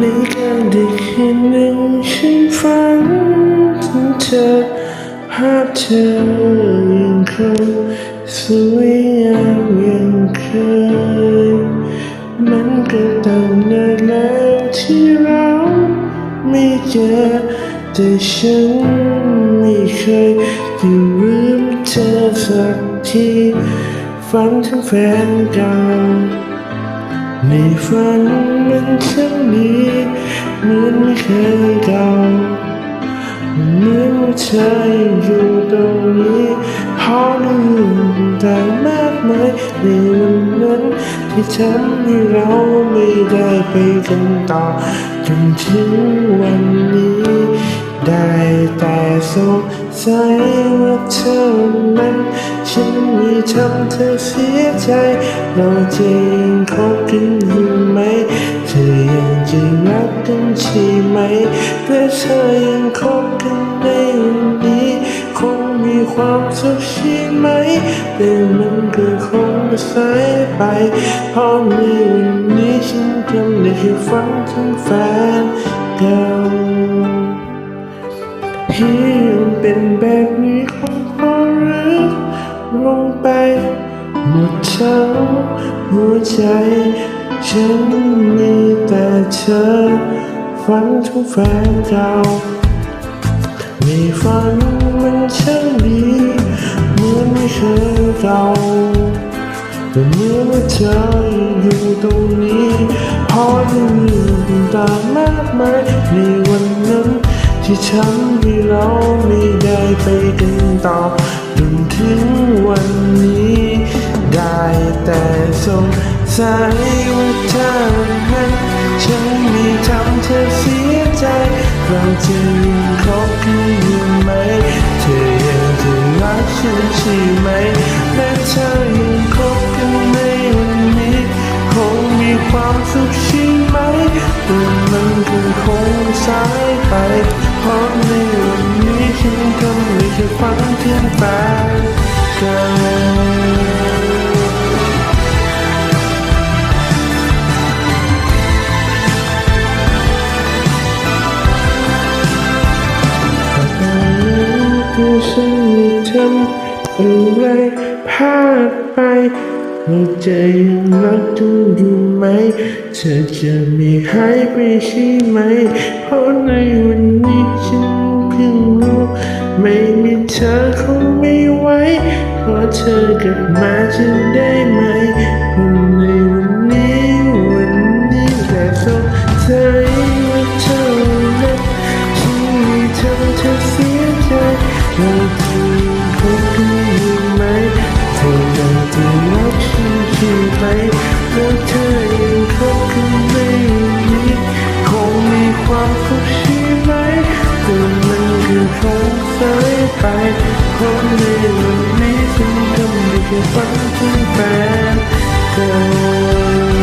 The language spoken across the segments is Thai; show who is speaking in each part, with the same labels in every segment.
Speaker 1: ในกลางดึกคืนหนึ่งฉันฝันถึงเธอภาพเธอยังคงสวยงามยังเคยมันก็ตั้งนานแล้วที่เราไม่เจอแต่ฉันไม่เคยจะลืมเธอสักทีฝันถึงแฟนเก่า ในฝันมันช่างดีเหมือนไม่เคยเก่าเหมือนว่าเธออยู่ตรงนี้เพราะได้ยินต่างมากมายในวันนั้นที่ทำให้เราไม่ได้ไปกันต่อจนถึงวันนี้ ได้แต่สงสัยว่าเธอนั้นฉันมีทำเธอเสียใจเราจะยังคบกันอยู่ไหม เธอยังจะรักกันใช่ไหมแต่เธอยังคบกันในวันนี้คงมีความสุขใช่ไหม แต่มันก็คงสายไปเพราะในวันนี้ฉันกำลังให้ฟังถึงแฟนเก่า ที่ยังเป็นแบบนี้คงพอรึกลงไปหมดทั้งหัวใจ ฉันมีแต่เธอ ฝันถึงแฟนเก่าในฝันมันช่างดีเหมือนไม่เคยเก่าแต่เมื่อว่าเธอยังอยู่ตรงนี้พราะได้มีตามากมายในวันนั้น ที่ทำให้เราไม่ได้ไปกันต่อจนถึงวันนี้ ได้แต่สงสัยว่าเธอนั้นฉันมีทำเธอเสียใจเราจะยังคบกันอยู่ไหม เธอยังจะรักฉันใช่ไหมและเธอยังคบกันในวันนี้ คงมีความสุข จะฝันถึงแฟนเก่าที่ฉันไม่ทำอะไรพลาดไปหัวใจยังรักเธออยู่ไหม เธอจะไม่หายไปใช่ไหม เพราะในวัน เธอกลับมาจะได้ไหม กำลังจะฝันถึงแฟนเก่า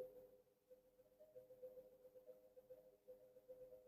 Speaker 2: Thank you.